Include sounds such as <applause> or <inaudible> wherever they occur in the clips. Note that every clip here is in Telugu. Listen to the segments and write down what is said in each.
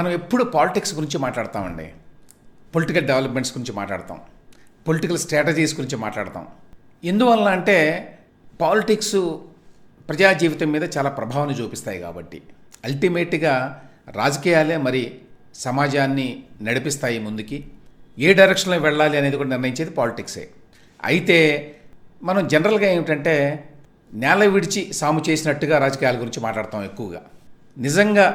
మనం ఎప్పుడు పాలిటిక్స్ గురించి మాట్లాడతామండి పొలిటికల్ డెవలప్మెంట్స్ గురించి మాట్లాడతాం పొలిటికల్ స్ట్రాటజీస్ గురించి మాట్లాడతాం ఎందువలన అంటే పాలిటిక్స్ ప్రజా జీవితం మీద చాలా ప్రభావాన్ని చూపిస్తాయి కాబట్టి అల్టిమేట్గా రాజకీయాలే మరి సమాజాన్ని నడిపిస్తాయి ముందుకి ఏ డైరెక్షన్లో వెళ్ళాలి అనేది కూడా నిర్ణయించేది పాలిటిక్సే అయితే మనం జనరల్గా ఏమిటంటే నేల విడిచి సాము చేసినట్టుగా రాజకీయాల గురించి మాట్లాడతాం ఎక్కువగా నిజంగా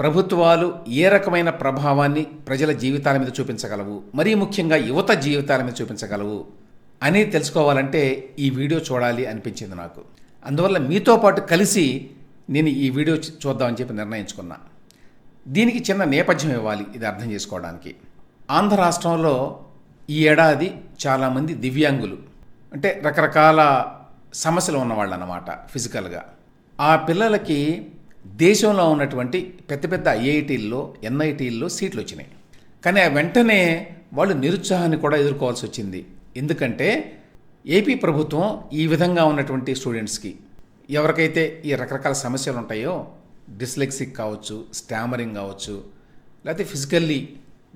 ప్రభుత్వాలు ఏ రకమైన ప్రభావాన్ని ప్రజల జీవితాల మీద చూపించగలవు మరీ ముఖ్యంగా యువత జీవితాల మీద చూపించగలవు అని తెలుసుకోవాలంటే ఈ వీడియో చూడాలి అనిపించింది నాకు అందువల్ల మీతో పాటు కలిసి నేను ఈ వీడియో చూద్దామని చెప్పి నిర్ణయించుకున్నా దీనికి చిన్న నేపథ్యం ఇవ్వాలి ఇది అర్థం చేసుకోవడానికి ఆంధ్ర రాష్ట్రంలో ఈ ఏడాది చాలామంది దివ్యాంగులు అంటే రకరకాల సమస్యలు ఉన్నవాళ్ళు అన్నమాట ఫిజికల్గా ఆ పిల్లలకి దేశంలో ఉన్నటువంటి పెద్ద పెద్ద ఐఐటీల్లో ఎన్ఐటీల్లో సీట్లు వచ్చినాయి కానీ ఆ వెంటనే వాళ్ళు నిరుత్సాహాన్ని కూడా ఎదుర్కోవాల్సి వచ్చింది ఎందుకంటే ఏపీ ప్రభుత్వం ఈ విధంగా ఉన్నటువంటి స్టూడెంట్స్కి ఎవరికైతే ఈ రకరకాల సమస్యలు ఉంటాయో డిస్లెక్సిక్ కావచ్చు స్టామరింగ్ కావచ్చు లేకపోతే ఫిజికల్లీ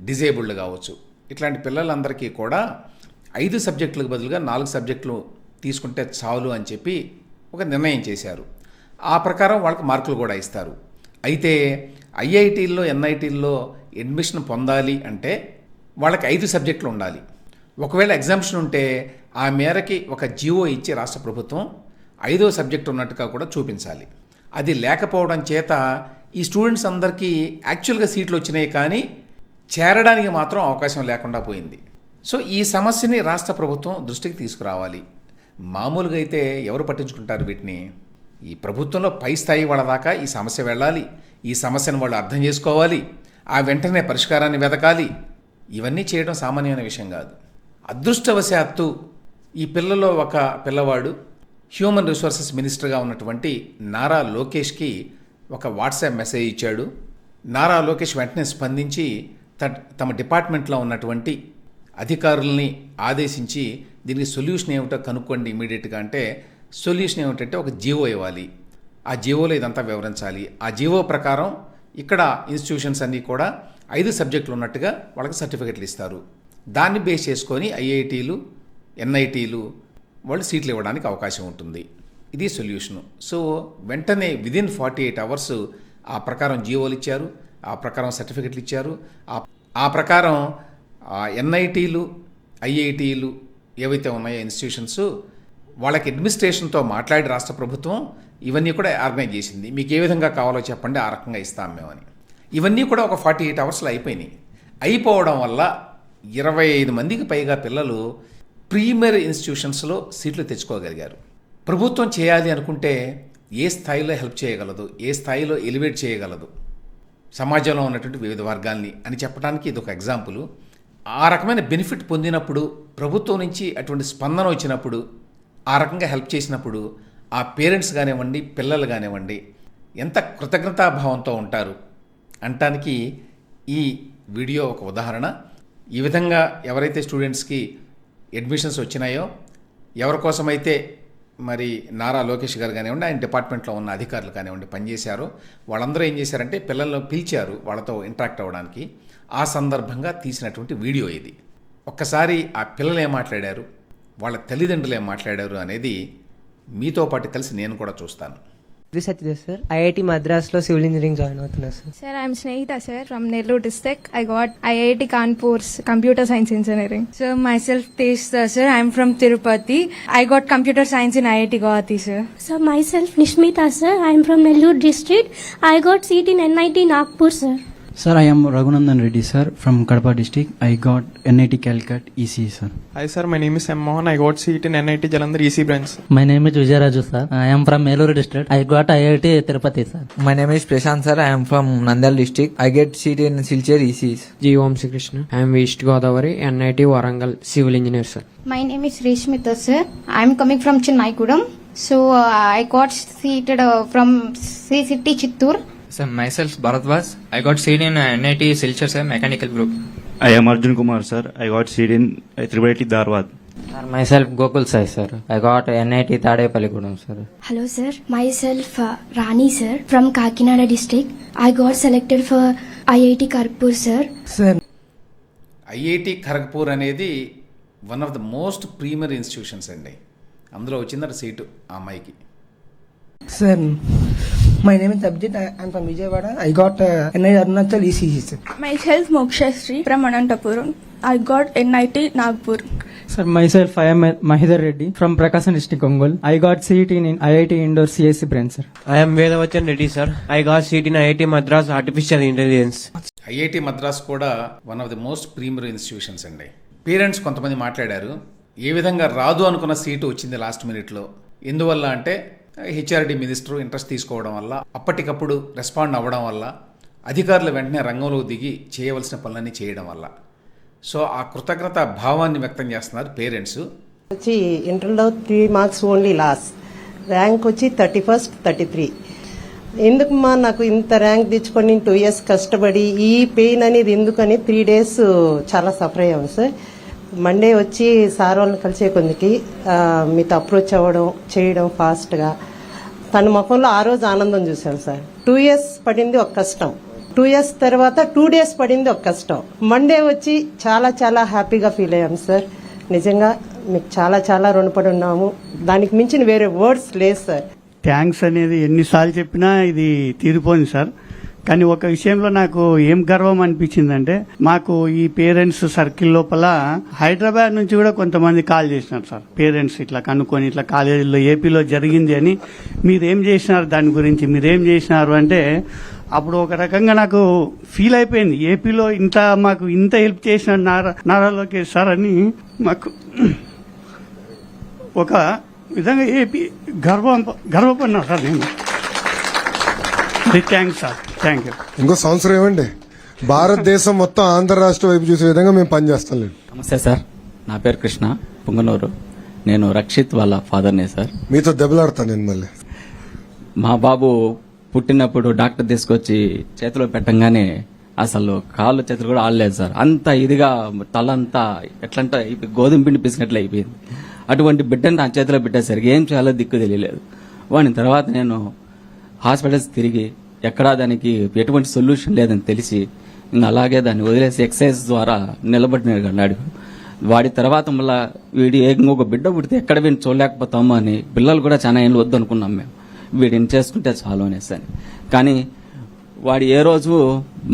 డిజేబుల్డ్ కావచ్చు ఇట్లాంటి పిల్లలందరికీ కూడా ఐదు సబ్జెక్టులకు బదులుగా నాలుగు సబ్జెక్టులు తీసుకుంటే చాలు అని చెప్పి ఒక నిర్ణయం చేశారు ఆ ప్రకారం వాళ్ళకి మార్కులు కూడా ఇస్తారు అయితే ఐఐటీల్లో ఎన్ఐటీల్లో అడ్మిషన్ పొందాలి అంటే వాళ్ళకి ఐదు సబ్జెక్టులు ఉండాలి ఒకవేళ ఎగ్జామ్షన్ ఉంటే ఆ మేరకి ఒక జీవో ఇచ్చి రాష్ట్ర ప్రభుత్వం ఐదో సబ్జెక్ట్ ఉన్నట్టుగా కూడా చూపించాలి అది లేకపోవడం చేత ఈ స్టూడెంట్స్ అందరికీ యాక్చువల్గా సీట్లు వచ్చినాయి కానీ చేరడానికి మాత్రం అవకాశం లేకుండా పోయింది సో ఈ సమస్యని రాష్ట్ర ప్రభుత్వం దృష్టికి తీసుకురావాలి మామూలుగా అయితే ఎవరు పట్టించుకుంటారు వీటిని ఈ ప్రభుత్వంలో పై స్థాయి వాళ్ళ దాకా ఈ సమస్య వెళ్ళాలి ఈ సమస్యను వాళ్ళు అర్థం చేసుకోవాలి ఆ వెంటనే పరిష్కారాన్ని వెతకాలి ఇవన్నీ చేయడం సామాన్యమైన విషయం కాదు అదృష్టవశాత్తు ఈ పిల్లలో ఒక పిల్లవాడు హ్యూమన్ రిసోర్సెస్ మినిస్టర్గా ఉన్నటువంటి నారా లోకేష్కి ఒక వాట్సాప్ మెసేజ్ ఇచ్చాడు నారా లోకేష్ వెంటనే స్పందించి తమ డిపార్ట్మెంట్లో ఉన్నటువంటి అధికారుల్ని ఆదేశించి దీనికి సొల్యూషన్ ఏమిటో కనుక్కోండి ఇమీడియట్గా అంటే సొల్యూషన్ ఏమిటంటే ఒక జీవో ఇవ్వాలి ఆ జీవోలో ఇదంతా వివరించాలి ఆ జీవో ప్రకారం ఇక్కడ ఇన్స్టిట్యూషన్స్ అన్నీ కూడా ఐదు సబ్జెక్టులు ఉన్నట్టుగా వాళ్ళకి సర్టిఫికెట్లు ఇస్తారు దాన్ని బేస్ చేసుకొని ఐఐటీలు ఎన్ఐటీలు వాళ్ళు సీట్లు ఇవ్వడానికి అవకాశం ఉంటుంది ఇది సొల్యూషను సో వెంటనే విదిన్ ఫార్టీ ఎయిట్ అవర్స్ ఆ ప్రకారం జీవోలు ఇచ్చారు ఆ ప్రకారం సర్టిఫికెట్లు ఇచ్చారు ఆ ప్రకారం ఎన్ఐటీలు ఐఐటీలు ఏవైతే ఉన్నాయో ఇన్స్టిట్యూషన్స్ వాళ్ళకి అడ్మినిస్ట్రేషన్తో మాట్లాడి రాష్ట్ర ప్రభుత్వం ఇవన్నీ కూడా ఆర్గనైజ్ చేసింది మీకు ఏ విధంగా కావాలో చెప్పండి ఆ రకంగా ఇస్తాం మేమని ఇవన్నీ కూడా ఒక ఫార్టీ ఎయిట్ అవర్స్లో అయిపోయినాయి అయిపోవడం వల్ల ఇరవై ఐదు మందికి పైగా పిల్లలు ప్రీమియర్ ఇన్స్టిట్యూషన్స్లో సీట్లు తెచ్చుకోగలిగారు ప్రభుత్వం చేయాలి అనుకుంటే ఏ స్థాయిలో హెల్ప్ చేయగలదు ఏ స్థాయిలో ఎలివేట్ చేయగలదు సమాజంలో ఉన్నటువంటి వివిధ వర్గాల్ని అని చెప్పడానికి ఇది ఒక ఎగ్జాంపుల్ ఆ రకమైన బెనిఫిట్ పొందినప్పుడు ప్రభుత్వం నుంచి అటువంటి స్పందన వచ్చినప్పుడు ఆ రకంగా హెల్ప్ చేసినప్పుడు ఆ పేరెంట్స్ కానివ్వండి పిల్లలు కానివ్వండి ఎంత కృతజ్ఞతాభావంతో ఉంటారు అంటానికి ఈ వీడియో ఒక ఉదాహరణ ఈ విధంగా ఎవరైతే స్టూడెంట్స్కి అడ్మిషన్స్ వచ్చినాయో ఎవరి కోసమైతే మరి నారా లోకేష్ గారు కానివ్వండి ఆయన డిపార్ట్మెంట్లో ఉన్న అధికారులు కానివ్వండి పనిచేశారో వాళ్ళందరూ ఏం చేశారంటే పిల్లలను పిలిచారు వాళ్ళతో ఇంటరాక్ట్ అవ్వడానికి ఆ సందర్భంగా తీసినటువంటి వీడియో ఇది ఒక్కసారి ఆ పిల్లలు ఏం మాట్లాడారు వాళ్ళ తల్లిదండ్రులు ఏం మాట్లాడారు అనేది మీతో పాటు కలిసి నేను కూడా చూస్తాను సత్యదేవ్ సార్ ఐఐటి మద్రాస్లో సివిల్ ఇంజనీరింగ్ జాయిన్ అవుతున్నా sir sir I'm Snehitha sir from Nellore district I got IIT Kanpur's computer science engineering sir myself Tej sir I'm from Tirupati I got computer science in IIT Guwahati sir sir myself Nishmitha sir I'm from Nellore district I got seat in NIT Nagpur sir Sir, I am Raghunandan Reddy, sir, from Kadapa district. I got NIT Calcutta ECE, sir. Hi, sir. My name is M. Mohan. I got seat in NIT Jalandhar ECE branch. My name is Vijay Raju, sir. I am from Meluru district. I got IIT Tirupati, sir. My name is Prashant, sir. I am from Nandal district. I get seat in Silchar ECE. G. Om Sri Krishna. I am East Godavari, NIT Warangal, civil engineer, sir. My name is Reshmita, sir. I am coming from Chinmayagudam. So uh, I got seated uh, from CCT Chittur. Sir myself Bharadwaj I got seat in NIT Silchar sir mechanical group I am Arjun Kumar sir I got seat in triple Dharwad sir myself Gokul Sai sir I got NIT Tadepalligudem sir hello sir myself Rani sir from Kakinada district I got selected for IIT Kharagpur sir sir IIT Kharagpur అనేది one of the most premier institutions అండి అందులో వచ్చిందట సీటు ఆ అమ్మాయికి sir My name is Abhijit. I am from Vijayawada. I got uh, NI Arunachal ECG. Myself Mokshasri from Anantapuram. I got NIT Nagpur. Sir, myself, I am Mahidar Reddy from Prakasam district, Ongol. I got seat in IIT Indoor CSC branch, sir. I am Vedavachan Reddy, sir. I got seat in IIT Madras Artificial Intelligence. IIT Madras కూడా one of the most premier institutions అండి పేరెంట్స్ కొంతమంది మాట్లాడారు ఏ విధంగా రాదు అనుకున్న సీటు వచ్చింది లాస్ట్ మినిట్లో ఎందువల్ల అంటే హెచ్ఆర్డి మినిస్టర్ ఇంట్రెస్ట్ తీసుకోవడం వల్ల అప్పటికప్పుడు రెస్పాండ్ అవ్వడం వల్ల అధికారులు వెంటనే రంగంలో దిగి చేయవలసిన పనులన్నీ చేయడం వల్ల సో ఆ కృతజ్ఞత భావాన్ని వ్యక్తం చేస్తున్నారు పేరెంట్స్ వచ్చి ఇంటర్లో three marks only loss rank వచ్చి థర్టీ ఫస్ట్ థర్టీ త్రీ మా నాకు ఇంత ర్యాంక్ తెచ్చుకొని టూ ఇయర్స్ కష్టపడి ఈ పెయిన్ అనేది ఎందుకని త్రీ డేస్ చాలా సఫర్ అయ్యాము సార్ మండే వచ్చి సార్ వాళ్ళని కలిసే కొందికి మీతో అప్రోచ్ అవ్వడం చేయడం ఫాస్ట్గా తన ముఖంలో ఆ రోజు ఆనందం చూశాను సార్ టూ ఇయర్స్ పడింది ఒక కష్టం టూ ఇయర్స్ తర్వాత టూ డేస్ పడింది ఒక కష్టం మండే వచ్చి చాలా చాలా హ్యాపీగా ఫీల్ అయ్యాం సార్ నిజంగా మీకు చాలా చాలా రుణపడి ఉన్నాము దానికి మించిన వేరే వర్డ్స్ లేదు సార్ థ్యాంక్స్ అనేది ఎన్నిసార్లు చెప్పినా ఇది తీరిపోయింది సార్ కానీ ఒక విషయంలో నాకు ఏం గర్వం అనిపించిందంటే మాకు ఈ పేరెంట్స్ సర్కిల్ లోపల హైదరాబాద్ నుంచి కూడా కొంతమంది కాల్ చేసినారు సార్ పేరెంట్స్ ఇట్లా కనుక్కొని ఇట్లా కాలేజీలో ఏపీలో జరిగింది అని మీరేం చేసినారు దాని గురించి మీరేం చేసినారు అంటే అప్పుడు ఒక రకంగా నాకు ఫీల్ అయిపోయింది ఏపీలో ఇంత మాకు ఇంత హెల్ప్ చేసిన నారా సార్ అని మాకు ఒక విధంగా ఏపీ గర్వం గర్వపడినా సార్ నేను <laughs> సార్ థ్యాంక్ యూ ఇంకో సంవత్సరం ఏమండి భారతదేశం మొత్తం ఆంధ్ర రాష్ట్ర వైపు చూసే విధంగా మేము పనిచేస్తాం నమస్తే సార్ నా పేరు కృష్ణ పుంగనూరు నేను రక్షిత్ వాళ్ళ ఫాదర్నే సార్ మీతో దెబ్బలాడతాను నేను మళ్ళీ మా బాబు పుట్టినప్పుడు డాక్టర్ తీసుకొచ్చి చేతిలో పెట్టంగానే అసలు కాళ్ళు చేతులు కూడా ఆడలేదు సార్ అంత ఇదిగా తలంతా ఎట్లంటే గోధుమ పిండి పిసినట్లు అయిపోయింది అటువంటి బిడ్డను నా చేతిలో పెట్టేసరికి ఏం చేయాలో దిక్కు తెలియలేదు వాడిని తర్వాత నేను హాస్పిటల్స్ తిరిగి ఎక్కడా దానికి ఎటువంటి సొల్యూషన్ లేదని తెలిసి ఇంకా అలాగే దాన్ని వదిలేసి ఎక్సైజ్ ద్వారా నిలబడినాడు వాడి తర్వాత మళ్ళా వీడి ఇంకొక బిడ్డ పుడితే ఎక్కడ వీడిని చూడలేకపోతామో అని పిల్లలు కూడా చాలా ఏం వద్దు అనుకున్నాం మేము వీడిని చేసుకుంటే చాలు అనేసి కానీ వాడు ఏ రోజు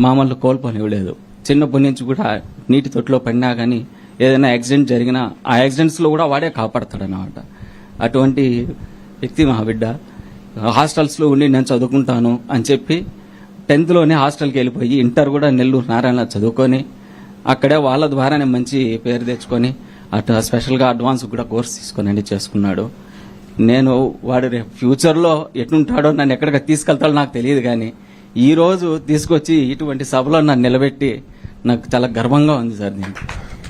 మామూలు కోల్పోని ఇవ్వలేదు చిన్నప్పటి నుంచి కూడా నీటి తొట్టిలో పడినా కానీ ఏదైనా యాక్సిడెంట్ జరిగినా ఆ యాక్సిడెంట్స్లో కూడా వాడే కాపాడతాడు అన్నమాట అటువంటి వ్యక్తి మా బిడ్డ హాస్టల్స్లో ఉండి నేను చదువుకుంటాను అని చెప్పి టెన్త్లోనే హాస్టల్కి వెళ్ళిపోయి ఇంటర్ కూడా నెల్లూరు నారాయణ చదువుకొని అక్కడే వాళ్ళ ద్వారానే మంచి పేరు తెచ్చుకొని అటు స్పెషల్గా అడ్వాన్స్ కూడా కోర్స్ తీసుకొని చేసుకున్నాడు నేను వాడు రేపు ఫ్యూచర్లో ఎట్లుంటాడో నన్ను ఎక్కడికి తీసుకెళ్తాడో నాకు తెలియదు కానీ ఈరోజు తీసుకొచ్చి ఇటువంటి సభలో నన్ను నిలబెట్టి నాకు చాలా గర్వంగా ఉంది సార్ దీనికి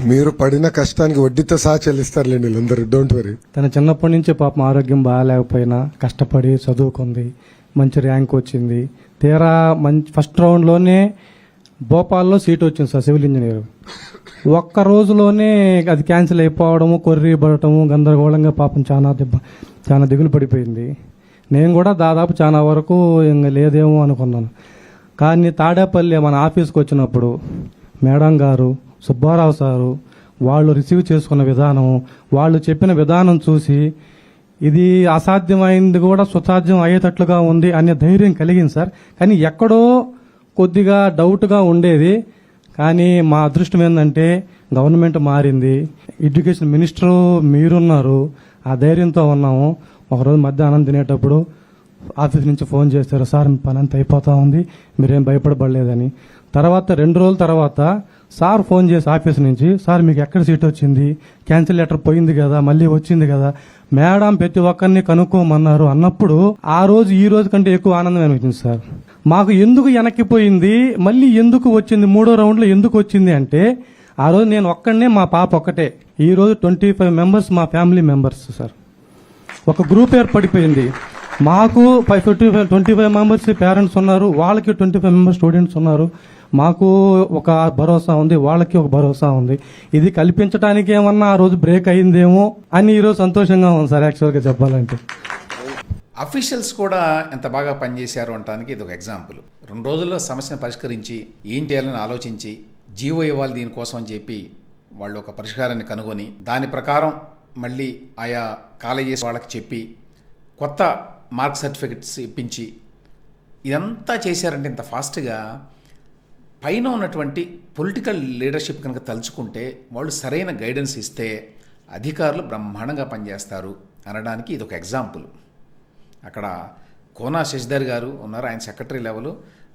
మీరు పడిన కష్టానికి వడ్డీతో సహా చెల్లిస్తారులేండి వీళ్ళందరూ డోంట్ వరీ తన చిన్నప్పటి నుంచే పాపం ఆరోగ్యం బాగాలేకపోయినా కష్టపడి చదువుకుంది మంచి ర్యాంక్ వచ్చింది తీరా మంచి ఫస్ట్ రౌండ్లోనే భోపాల్లో సీట్ వచ్చింది సార్ సివిల్ ఇంజనీర్ ఒక్క రోజులోనే అది క్యాన్సిల్ అయిపోవడము కొర్రీ పడటము గందరగోళంగా పాపం చాలా దెబ్బ చాలా దిగులు పడిపోయింది నేను కూడా దాదాపు చాలా వరకు ఇంకా లేదేమో అనుకున్నాను కానీ తాడేపల్లి మన ఆఫీస్కి వచ్చినప్పుడు మేడం గారు సుబ్బారావు సారు వాళ్ళు రిసీవ్ చేసుకున్న విధానం వాళ్ళు చెప్పిన విధానం చూసి ఇది అసాధ్యమైంది కూడా సుసాధ్యం అయ్యేటట్లుగా ఉంది అనే ధైర్యం కలిగింది సార్ కానీ ఎక్కడో కొద్దిగా డౌట్గా ఉండేది కానీ మా అదృష్టం ఏంటంటే గవర్నమెంట్ మారింది ఎడ్యుకేషన్ మినిస్టరు మీరున్నారు ఆ ధైర్యంతో ఉన్నాము ఒకరోజు మధ్యాహ్నం తినేటప్పుడు ఆఫీస్ నుంచి ఫోన్ చేశారు సార్ పని అంత అయిపోతా ఉంది మీరేం భయపడబడలేదని తర్వాత రెండు రోజుల తర్వాత సార్ ఫోన్ చేసి ఆఫీస్ నుంచి సార్ మీకు ఎక్కడ సీట్ వచ్చింది క్యాన్సిల్ లెటర్ పోయింది కదా మళ్ళీ వచ్చింది కదా మేడం ప్రతి ఒక్కరిని కనుక్కోమన్నారు అన్నప్పుడు ఆ రోజు ఈ రోజు కంటే ఎక్కువ ఆనందం అనిపించింది సార్ మాకు ఎందుకు వెనక్కిపోయింది మళ్ళీ ఎందుకు వచ్చింది మూడో రౌండ్లో ఎందుకు వచ్చింది అంటే ఆ రోజు నేను ఒక్కడనే మా పాప ఒక్కటే ఈ రోజు ట్వంటీ ఫైవ్ మెంబర్స్ మా ఫ్యామిలీ మెంబర్స్ సార్ ఒక గ్రూప్ ఏర్పడిపోయింది మాకు five fifty five twenty five members parents ఉన్నారు వాళ్ళకి ట్వంటీ ఫైవ్ మెంబర్స్ స్టూడెంట్స్ ఉన్నారు మాకు ఒక భరోసా ఉంది వాళ్ళకి ఒక భరోసా ఉంది ఇది కల్పించడానికి ఏమన్నా ఆ రోజు బ్రేక్ అయిందేమో అని ఈరోజు సంతోషంగా ఉంది సార్ యాక్చువల్గా చెప్పాలంటే అఫీషియల్స్ కూడా ఎంత బాగా పనిచేశారు అంటానికి ఇది ఒక ఎగ్జాంపుల్ రెండు రోజుల్లో సమస్యను పరిష్కరించి ఏం చేయాలని ఆలోచించి జీవో ఇవ్వాలి దీనికోసం అని చెప్పి వాళ్ళు ఒక పరిష్కారాన్ని కనుగొని దాని ప్రకారం మళ్ళీ ఆయా కాలేజెస్ వాళ్ళకి చెప్పి కొత్త మార్క్ సర్టిఫికెట్స్ ఇప్పించి ఇదంతా చేశారంటే ఇంత ఫాస్ట్గా పైన ఉన్నటువంటి పొలిటికల్ లీడర్షిప్ కనుక తలుచుకుంటే వాళ్ళు సరైన గైడెన్స్ ఇస్తే అధికారులు బ్రహ్మాండంగా పనిచేస్తారు అనడానికి ఇది ఒక ఎగ్జాంపుల్ అక్కడ కోనా శశిధర్ గారు ఉన్నారు ఆయన సెక్రటరీ లెవెల్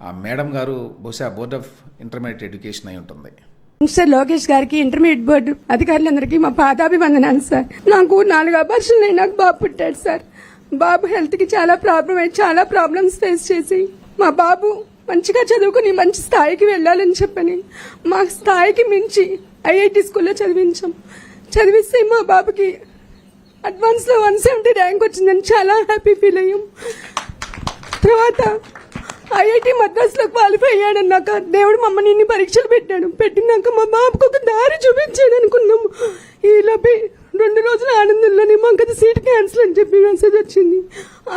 ఆ మేడం గారు బహుశా బోర్డ్ ఆఫ్ ఇంటర్మీడియట్ ఎడ్యుకేషన్ అయి ఉంటుంది సార్ లోకేష్ గారికి ఇంటర్మీడియట్ బోర్డు అధికారులందరికీ మా పాదాభివందనాలు సార్ నాకు నాలుగు అబర్షన్లు నాకు బాబు పుట్టాడు సార్ బాబు హెల్త్కి చాలా ప్రాబ్లం చాలా ప్రాబ్లమ్స్ ఫేస్ చేసి మా బాబు మంచిగా చదువుకుని మంచి స్థాయికి వెళ్ళాలని చెప్పని మా స్థాయికి మించి ఐఐటి స్కూల్లో చదివించాం చదివిస్తే మా బాబుకి అడ్వాన్స్లో వన్ సెవెంటీ ర్యాంక్ వచ్చిందని చాలా హ్యాపీ ఫీల్ అయ్యాం తర్వాత ఐఐటి మద్రాసులో క్వాలిఫై అయ్యాడన్నాక దేవుడు మమ్మల్ని ఇన్ని పరీక్షలు పెట్టాడు పెట్టినాక మా బాబుకు ఒక దారి చూపించాడు ఈ లోపి రెండు రోజుల ఆనందంలోనే మాకు సీట్ క్యాన్సిల్ అని చెప్పి మెసేజ్ వచ్చింది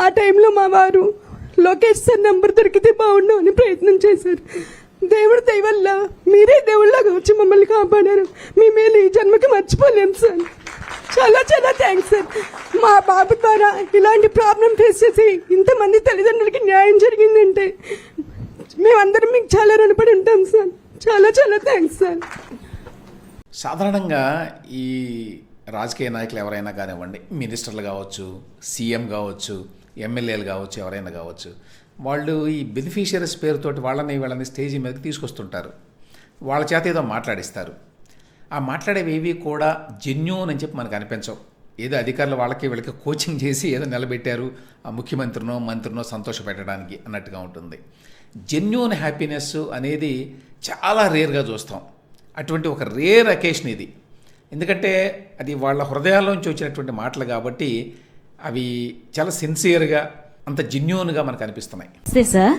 ఆ టైంలో మా వారు లోకేష్ సార్ నెంబర్ దొరికితే బాగుండు అని ప్రయత్నం చేశారు దేవుడు దయవల్ల మీరే దేవుళ్ళగా వచ్చి మమ్మల్ని కాపాడారు మీ మేలు ఈ జన్మకి మర్చిపోలేం సార్ చాలా చాలా థ్యాంక్స్ సార్ మా బాబు ద్వారా ఇలాంటి ప్రాబ్లం ఫేస్ చేసి ఇంతమంది తల్లిదండ్రులకి న్యాయం జరిగిందంటే మేమందరం మీకు చాలా రుణపడి ఉంటాం సార్ చాలా చాలా థ్యాంక్స్ సార్ సాధారణంగా ఈ రాజకీయ నాయకులు ఎవరైనా కానివ్వండి మినిస్టర్లు కావచ్చు సీఎం కావచ్చు ఎమ్మెల్యేలు కావచ్చు ఎవరైనా కావచ్చు వాళ్ళు ఈ బెనిఫిషియరీస్ పేరుతోటి వాళ్ళని వీళ్ళని స్టేజీ మీదకి తీసుకొస్తుంటారు వాళ్ళ చేత ఏదో మాట్లాడిస్తారు ఆ మాట్లాడేవి కూడా జెన్యూన్ అని చెప్పి మనకు అనిపించవు ఏదో అధికారులు వాళ్ళకి వీళ్ళకి కోచింగ్ చేసి ఏదో నిలబెట్టారు ఆ ముఖ్యమంత్రినో మంత్రినో సంతోషపెట్టడానికి అన్నట్టుగా ఉంటుంది జెన్యూన్ హ్యాపీనెస్ అనేది చాలా రేర్గా చూస్తాం అటువంటి ఒక రేర్ అకేషన్ ఇది ఎందుకంటే అది వాళ్ళ హృదయాల్లోంచి వచ్చినటువంటి మాటలు కాబట్టి అవి చాలా సిన్సియర్గా అంత జెన్యున్గా మనకు అనిపిస్తున్నాయి సార్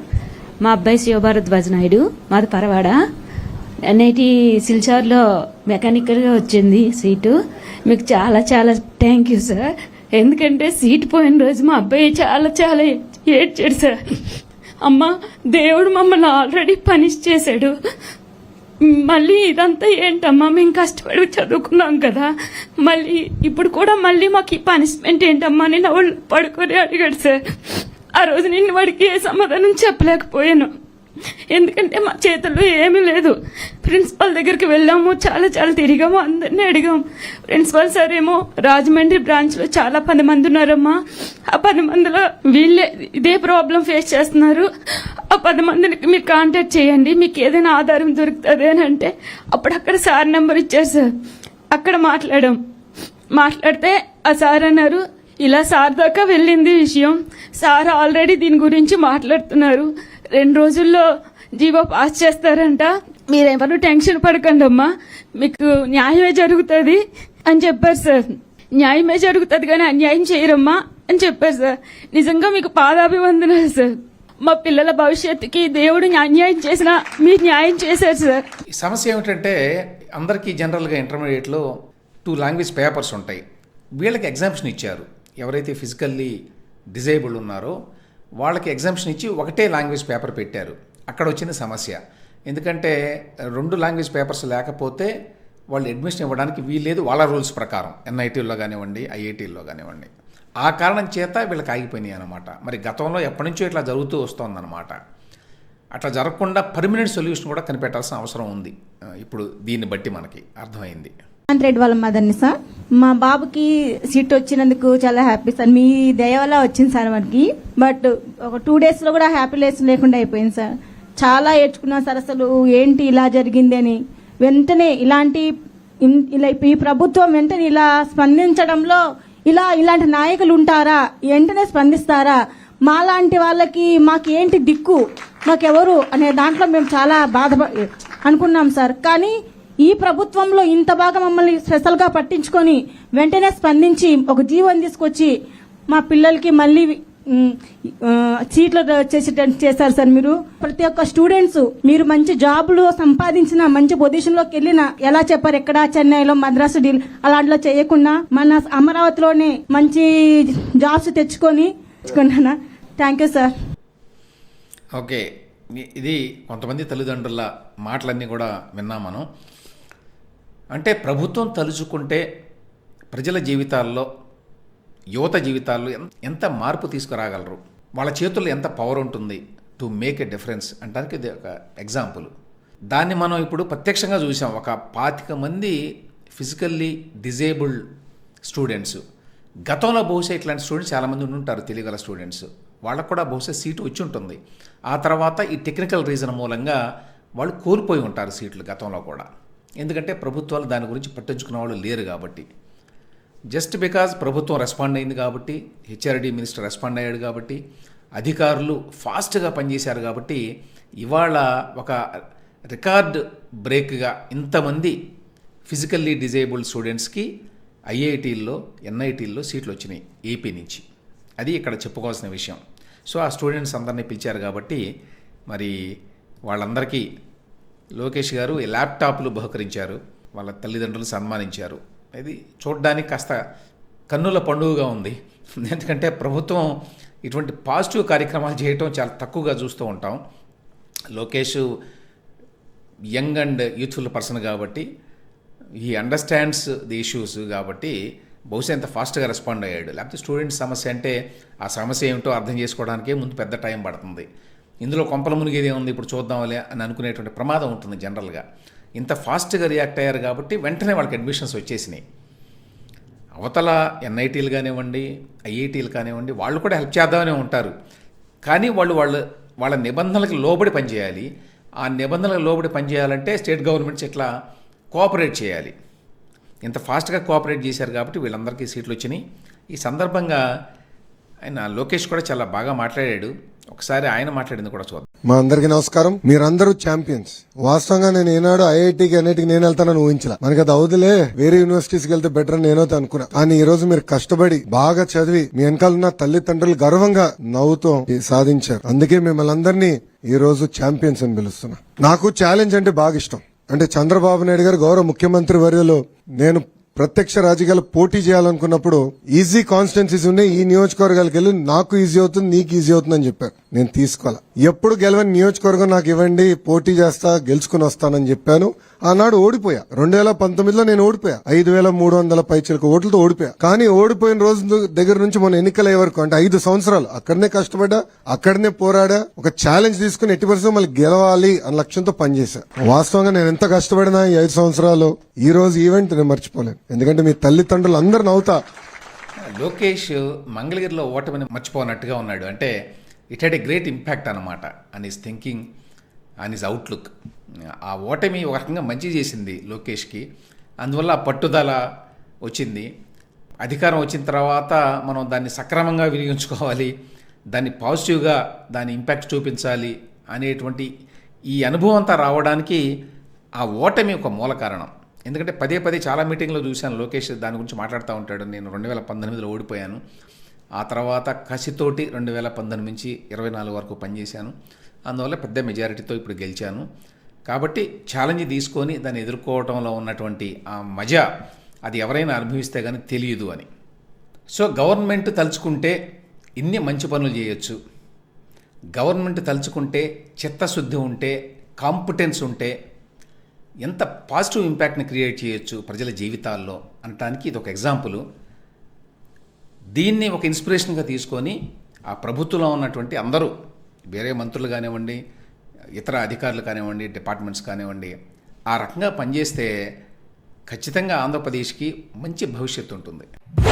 మా అబ్బాయి శివభారద్వాజ్ నాయుడు మాది పరవాడ నేటి సిల్చార్లో మెకానికల్గా వచ్చింది సీటు మీకు చాలా చాలా థ్యాంక్ యూ సార్ ఎందుకంటే సీట్ పోయిన రోజు మా అబ్బాయి చాలా చాలా ఏడ్చాడు సార్ అమ్మ దేవుడు మమ్మల్ని ఆల్రెడీ పనిష్ చేశాడు మళ్ళీ ఇదంతా ఏంటమ్మా మేము కష్టపడి చదువుకున్నాం కదా మళ్ళీ ఇప్పుడు కూడా మళ్ళీ మాకు ఈ పనిష్మెంట్ ఏంటమ్మా నేను వాళ్ళు పడుకొని అడిగాడు సార్ ఆ రోజు నేను వాడికి ఏ సమాధానం చెప్పలేకపోయాను ఎందుకంటే మా చేతుల్లో ఏమీ లేదు ప్రిన్సిపల్ దగ్గరికి వెళ్ళాము చాలా చాలా తిరిగాము అందరినీ అడిగాము ప్రిన్సిపల్ సార్ ఏమో రాజమండ్రి బ్రాంచ్లో చాలా పది మంది ఉన్నారమ్మా ఆ పది మందిలో వీళ్ళే ఇదే ప్రాబ్లం ఫేస్ చేస్తున్నారు ఆ పది మందికి మీరు కాంటాక్ట్ చేయండి మీకు ఏదైనా ఆధారం దొరుకుతుంది అని అంటే అప్పుడక్కడ సార్ నెంబర్ ఇచ్చారు సార్ అక్కడ మాట్లాడాం మాట్లాడితే ఆ సార్ అన్నారు ఇలా సార్ దాకా వెళ్ళింది విషయం సార్ ఆల్రెడీ దీని గురించి మాట్లాడుతున్నారు రెండు రోజుల్లో జీవో పాస్ చేస్తారంట మీరెవరు టెన్షన్ పడకండి అమ్మా మీకు న్యాయమే జరుగుతుంది అని చెప్పారు సార్ న్యాయమే జరుగుతుంది కానీ అన్యాయం చేయరమ్మా అని చెప్పారు సార్ నిజంగా మీకు పాదాభివందనాలు సార్ మా పిల్లల భవిష్యత్తుకి దేవుడు అన్యాయం చేసిన మీరు న్యాయం చేశారు సార్ సమస్య ఏమిటంటే అందరికీ జనరల్గా ఇంటర్మీడియట్లో టూ లాంగ్వేజ్ పేపర్స్ ఉంటాయి వీళ్ళకి ఎగ్జామ్షన్ ఇచ్చారు ఎవరైతే ఫిజికల్లీ డిజేబుల్ ఉన్నారో వాళ్ళకి ఎగ్జామ్షన్ ఇచ్చి ఒకటే లాంగ్వేజ్ పేపర్ పెట్టారు అక్కడ వచ్చిన సమస్య ఎందుకంటే రెండు లాంగ్వేజ్ పేపర్స్ లేకపోతే వాళ్ళు అడ్మిషన్ ఇవ్వడానికి లేదు వాళ్ళ రూల్స్ ప్రకారం ఎన్ఐటీల్లో కానివ్వండి ఐఐటీల్లో కానివ్వండి ఆ కారణం చేత వీళ్ళకి ఆగిపోయినాయి అనమాట మరి గతంలో ఎప్పటి నుంచో ఇట్లా జరుగుతూ వస్తుందన్నమాట అట్లా జరగకుండా పర్మనెంట్ సొల్యూషన్ కూడా కనిపెట్టాల్సిన అవసరం ఉంది ఇప్పుడు దీన్ని బట్టి మనకి అర్థమైంది రేవంత్ రెడ్డి వాళ్ళ మదర్ని సార్ మా బాబుకి సీట్ వచ్చినందుకు చాలా హ్యాపీ సార్ మీ దయ వల్ల వచ్చింది సార్ మనకి బట్ ఒక టూ డేస్ లో కూడా హ్యాపీనెస్ లేకుండా అయిపోయింది సార్ చాలా ఏడ్చుకున్నాం సార్ అసలు ఏంటి ఇలా జరిగింది అని వెంటనే ఇలాంటి ఇలా ఈ ప్రభుత్వం వెంటనే ఇలా స్పందించడంలో ఇలా ఇలాంటి నాయకులు ఉంటారా వెంటనే స్పందిస్తారా మాలాంటి వాళ్ళకి మాకు ఏంటి దిక్కు మాకెవరు అనే దాంట్లో మేము చాలా బాధ అనుకున్నాం సార్ కానీ ఈ ప్రభుత్వంలో ఇంత బాగా మమ్మల్ని స్పెషల్గా పట్టించుకొని వెంటనే స్పందించి ఒక జీవోని తీసుకొచ్చి మా పిల్లలకి మళ్ళీ సీట్లు చేసేటట్టు చేశారు సార్ మీరు ప్రతి ఒక్క స్టూడెంట్స్ మీరు మంచి జాబ్లు సంపాదించిన మంచి పొజిషన్ లోకి వెళ్ళిన ఎలా చెప్పారు ఎక్కడ చెన్నైలో మద్రాసు డీల్ అలాంటిలో చేయకుండా మన అమరావతిలోనే మంచి జాబ్స్ తెచ్చుకొని తెచ్చుకున్నానా థ్యాంక్ యూ సార్ ఓకే ఇది కొంతమంది తల్లిదండ్రుల మాటలన్నీ కూడా విన్నాం మనం అంటే ప్రభుత్వం తలుచుకుంటే ప్రజల జీవితాల్లో యువత జీవితాల్లో ఎంత మార్పు తీసుకురాగలరు వాళ్ళ చేతుల్లో ఎంత పవర్ ఉంటుంది టు మేక్ ఎ డిఫరెన్స్ అంటానికి ఇది ఒక ఎగ్జాంపుల్ దాన్ని మనం ఇప్పుడు ప్రత్యక్షంగా చూసాం ఒక పాతిక మంది ఫిజికల్లీ డిజేబుల్డ్ స్టూడెంట్స్ గతంలో బహుశా ఇట్లాంటి స్టూడెంట్స్ చాలామంది ఉంటారు తెలియగల స్టూడెంట్స్ వాళ్ళకు కూడా బహుశా సీటు వచ్చి ఉంటుంది ఆ తర్వాత ఈ టెక్నికల్ రీజన్ మూలంగా వాళ్ళు కోల్పోయి ఉంటారు సీట్లు గతంలో కూడా ఎందుకంటే ప్రభుత్వాలు దాని గురించి పట్టించుకున్న వాళ్ళు లేరు కాబట్టి జస్ట్ బికాజ్ ప్రభుత్వం రెస్పాండ్ అయింది కాబట్టి హెచ్ఆర్డీ మినిస్టర్ రెస్పాండ్ అయ్యాడు కాబట్టి అధికారులు ఫాస్ట్గా పనిచేశారు కాబట్టి ఇవాళ ఒక రికార్డ్ బ్రేక్గా ఇంతమంది ఫిజికల్లీ డిజేబుల్డ్ స్టూడెంట్స్కి ఐఐటీల్లో ఎన్ఐటీల్లో సీట్లు వచ్చినాయి ఏపీ నుంచి అది ఇక్కడ చెప్పుకోవాల్సిన విషయం సో ఆ స్టూడెంట్స్ అందరినీ పిలిచారు కాబట్టి మరి వాళ్ళందరికీ లోకేష్ గారు ఈ ల్యాప్టాప్లు బహుకరించారు వాళ్ళ తల్లిదండ్రులు సన్మానించారు ఇది చూడడానికి కాస్త కన్నుల పండుగగా ఉంది ఎందుకంటే ప్రభుత్వం ఇటువంటి పాజిటివ్ కార్యక్రమాలు చేయటం చాలా తక్కువగా చూస్తూ ఉంటాం Lokesh young and youthful person కాబట్టి ఈ అండర్స్టాండ్స్ ది ఇష్యూస్ కాబట్టి బహుశా ఎంత ఫాస్ట్గా రెస్పాండ్ అయ్యాడు లేకపోతే స్టూడెంట్ సమస్య అంటే ఆ సమస్య ఏమిటో అర్థం చేసుకోవడానికే ముందు పెద్ద టైం పడుతుంది ఇందులో కొంపల మునిగేదే ఉంది ఇప్పుడు చూద్దాంలే అని అనుకునేటువంటి ప్రమాదం ఉంటుంది జనరల్గా ఇంత ఫాస్ట్గా రియాక్ట్ అయ్యారు కాబట్టి వెంటనే వాళ్ళకి అడ్మిషన్స్ వచ్చేసినాయి అవతల ఎన్ఐటీలు కానివ్వండి ఐఐటీలు కానివ్వండి వాళ్ళు కూడా హెల్ప్ చేద్దామనే ఉంటారు కానీ వాళ్ళు వాళ్ళు వాళ్ళ నిబంధనలకు లోబడి పనిచేయాలి ఆ నిబంధనలకు లోబడి పనిచేయాలంటే స్టేట్ గవర్నమెంట్స్ ఇట్లా కోఆపరేట్ చేయాలి ఇంత ఫాస్ట్గా కోఆపరేట్ చేశారు కాబట్టి వీళ్ళందరికీ సీట్లు వచ్చినాయి ఈ సందర్భంగా ఆయన లోకేష్ కూడా చాలా బాగా మాట్లాడాడు ఒకసారి ఆయన మాట్లాడింది కూడా చూద్దాం మా అందరికి నమస్కారం మీరందరూ ఛాంపియన్స్ వాస్తవంగా నేను ఏనాడు ఐఐటికి అన్నిటికి నేను వెళ్తానని ఊహించలా మనకి అది అవుదులే వేరే యూనివర్సిటీస్ కి వెళ్తే బెటర్ నేనైతే అనుకున్నా కానీ ఈ రోజు మీరు కష్టపడి బాగా చదివి మీ వెనకాలన్న తల్లిదండ్రులు గర్వంగా నవ్వుతూ సాధించారు అందుకే మిమ్మల్ని అందరినీ ఈ రోజు ఛాంపియన్స్ అని పిలుస్తున్నా నాకు ఛాలెంజ్ అంటే బాగా ఇష్టం అంటే చంద్రబాబు నాయుడు గారు గౌరవ ముఖ్యమంత్రి వర్యలో నేను ప్రత్యక్ష రాజకీయాలు పోటీ చేయాలనుకున్నప్పుడు ఈజీ కాన్స్టిట్యున్సీస్ ఉన్నాయి ఈ నియోజకవర్గాలకు వెళ్ళి నాకు ఈజీ అవుతుంది నీకు ఈజీ అవుతుంది అని చెప్పారు నేను తీసుకోవాలి ఎప్పుడు గెలవని నియోజకవర్గం నాకు ఇవ్వండి పోటీ చేస్తా గెలుచుకుని వస్తానని చెప్పాను ఆనాడు ఓడిపోయా రెండు వేల పంతొమ్మిదిలో నేను ఓడిపోయా ఐదు వేల మూడు వందల పైచలకు ఓట్లతో ఓడిపోయా కానీ ఓడిపోయిన రోజు దగ్గర నుంచి మన ఎన్నికలయ్యే వరకు అంటే ఐదు సంవత్సరాలు అక్కడనే కష్టపడ్డా అక్కడనే పోరాడా ఒక ఛాలెంజ్ తీసుకుని ఎట్టి పరిస్థితి మళ్ళీ గెలవాలి అన్న లక్ష్యంతో పనిచేశా వాస్తవంగా నేను ఎంత కష్టపడినా ఈ ఐదు సంవత్సరాలు ఈ రోజు ఈవెంట్ నేను మర్చిపోలేను ఎందుకంటే మీ తల్లిదండ్రులు అందరు నవ్వుతా లోకేష్ మంగళగిరిలో ఓటమిని మర్చిపోనట్టుగా ఉన్నాడు అంటే it had a great impact అనమాట and his thinking and his outlook ఆ ఓటమి ఒక రకంగా మంచి చేసింది లోకేష్కి అందువల్ల పట్టుదల వచ్చింది అధికారం వచ్చిన తర్వాత మనం దాన్ని సక్రమంగా వినియోగించుకోవాలి దాన్ని పాజిటివ్గా దాని ఇంపాక్ట్ చూపించాలి అనేటువంటి ఈ అనుభవం అంతా రావడానికి ఆ ఓటమి ఒక మూల కారణం ఎందుకంటే పదే పదే చాలా మీటింగ్లో చూశాను లోకేష్ దాని గురించి మాట్లాడుతూ ఉంటాడు నేను రెండు వేల పంతొమ్మిదిలో ఓడిపోయాను ఆ తర్వాత కసితోటి రెండు వేల పంతొమ్మిది నుంచి ఇరవై నాలుగు వరకు పనిచేశాను అందువల్ల పెద్ద మెజారిటీతో ఇప్పుడు గెలిచాను కాబట్టి ఛాలెంజ్ తీసుకొని దాన్ని ఎదుర్కోవడంలో ఉన్నటువంటి ఆ మజా అది ఎవరైనా అనుభవిస్తే కానీ తెలియదు అని సో గవర్నమెంట్ తలుచుకుంటే ఇన్ని మంచి పనులు చేయొచ్చు గవర్నమెంట్ తలుచుకుంటే చిత్తశుద్ధి ఉంటే కాంపిటెన్స్ ఉంటే ఎంత పాజిటివ్ ఇంపాక్ట్ని క్రియేట్ చేయొచ్చు ప్రజల జీవితాల్లో అనటానికి ఇది ఒక ఎగ్జాంపుల్ దీన్ని ఒక ఇన్స్పిరేషన్గా తీసుకొని ఆ ప్రభుత్వంలో ఉన్నటువంటి అందరూ వేరే మంత్రులు కానివ్వండి ఇతర అధికారులు కానివ్వండి డిపార్ట్మెంట్స్ కానివ్వండి ఆ రకంగా పనిచేస్తే ఖచ్చితంగా ఆంధ్రప్రదేశ్కి మంచి భవిష్యత్తు ఉంటుంది